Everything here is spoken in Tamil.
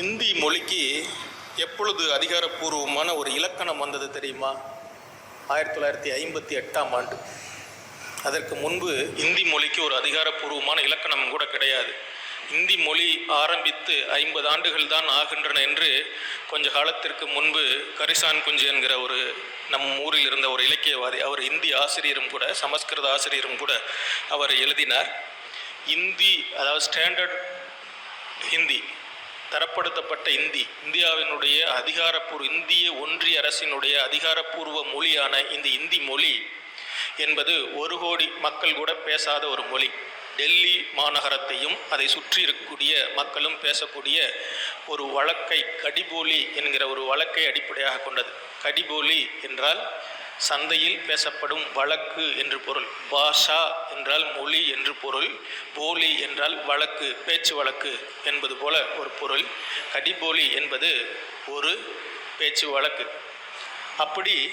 இந்தி மொழிக்கு எப்பொழுது அதிகாரப்பூர்வமான ஒரு இலக்கணம் வந்தது தெரியுமா? ஆயிரத்தி தொள்ளாயிரத்தி ஐம்பத்தி எட்டாம் ஆண்டு. அதற்கு முன்பு இந்தி மொழிக்கு ஒரு அதிகாரப்பூர்வமான இலக்கணம் கூட கிடையாது. இந்தி மொழி ஆரம்பித்து ஐம்பது ஆண்டுகள் தான் ஆகின்றன என்று கொஞ்ச காலத்திற்கு முன்பு கரிசான் குஞ்சு என்கிற ஒரு நம் ஊரில் இருந்த ஒரு இலக்கியவாதி அவர் இந்தி ஆசிரியரும் கூட சமஸ்கிருத ஆசிரியரும் கூட அவர் எழுதினார். இந்தி அதாவது ஸ்டாண்டர்ட் ஹிந்தி தரப்படுத்தப்பட்ட இந்தி. இந்தியாவினுடைய அதிகாரப்பூர்வ இந்திய ஒன்றிய அரசினுடைய அதிகாரப்பூர்வ மொழியான இந்த இந்தி மொழி என்பது ஒரு கோடி மக்கள் கூட பேசாத ஒரு மொழி. டெல்லி மாநகரத்தையும் அதை சுற்றி இருக்கக்கூடிய மக்களும் பேசக்கூடிய ஒரு வழக்கை கடிபோலி என்கிற ஒரு வழக்கை அடிப்படையாக கொண்டது. கடிபோலி என்றால் சந்தையில் பேசப்படும் வழக்கு என்று பொருள். பாஷா என்றால் மொழி என்று பொருள். போலி என்றால் வழக்கு பேச்சு வழக்கு என்பது போல ஒரு பொருள். கடிபோலி என்பது ஒரு பேச்சு வழக்கு. அப்படி